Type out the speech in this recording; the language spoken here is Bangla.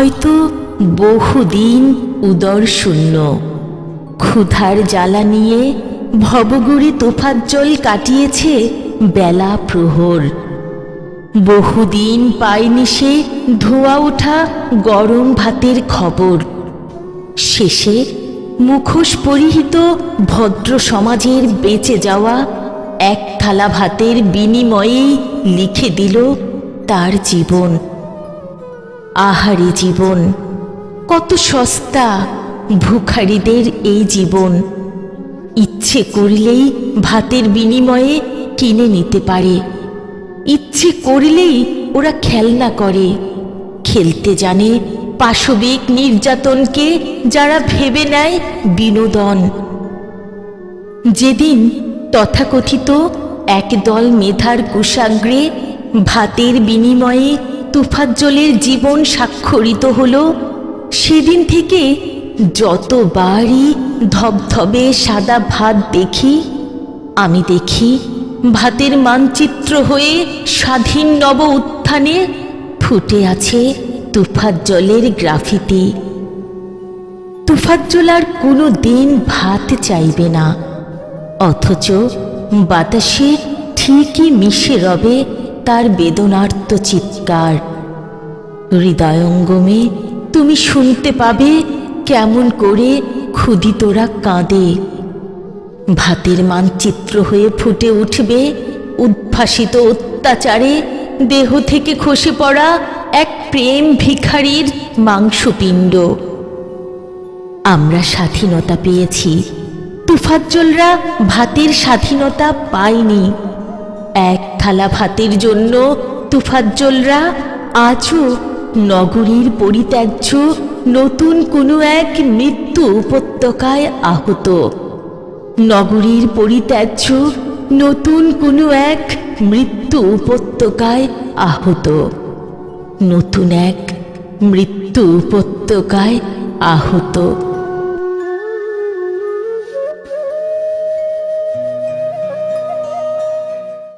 হয়তো বহুদিন উদর শূন্য। ক্ষুধার জ্বালা নিয়ে ভবগুড়ি তোফাজ্জল কাটিয়েছে বেলা প্রহর। বহুদিন পায়নি সে ধোয়া ওঠা গরম ভাতের খবর। শেষে মুখোশ পরিহিত ভদ্র সমাজের বেঁচে যাওয়া এক থালা ভাতের বিনিময়েই লিখে দিল তার জীবন। আহারি জীবন। কত সস্তা ভুখারিদের এই জীবন। ইচ্ছে করলেই ভাতের বিনিময়ে কিনে নিতে পারে। ইচ্ছে করলেই ওরা খেলনা করে। খেলতে জানে পাশবিক নির্যাতনকে যারা ভেবে নেয় বিনোদন। যেদিন তথাকথিত একদল মেধার কুশাগ্রে ভাতের বিনিময়ে তুফাজ্জলের জীবন স্বাক্ষরিত হলো, সেদিন থেকে যতবারই ধবধবে সাদা ভাত দেখি, আমি দেখি ভাতের মানচিত্র হয়ে স্বাধীন নব উত্থানে ফুটে আছে তুফাজ্জলের গ্রাফিতি। তুফাজ্জল আর কোনো দিন ভাত চাইবে না, অথচ বাতাসে ঠিকই মিশে রবে তার বেদনার্ত চিৎকার। হৃদয়ঙ্গমে তুমি শুনতে পাবে কেমন করে ক্ষুদিতরা কাঁদে। ভাতের মানচিত্র হয়ে ফুটে উঠবে উদ্ভাসিত অত্যাচারে, দেহ থেকে খসে পড়া এক প্রেম ভিখারির মাংসপিণ্ড। আমরা স্বাধীনতা পেয়েছি। তুফাজ্জলরা ভাতের স্বাধীনতা পায়নি। এক থালা ভাতের জন্য তুফাজ্জলরা আজও নগরীর পরিত্যাজ্য নতুন কোনো এক মৃত্যু উপত্যকায় আহত। নগরীর পরিত্যাজ্য নতুন কোনো এক মৃত্যু উপত্যকায় আহত। নতুন এক মৃত্যু উপত্যকায় আহত।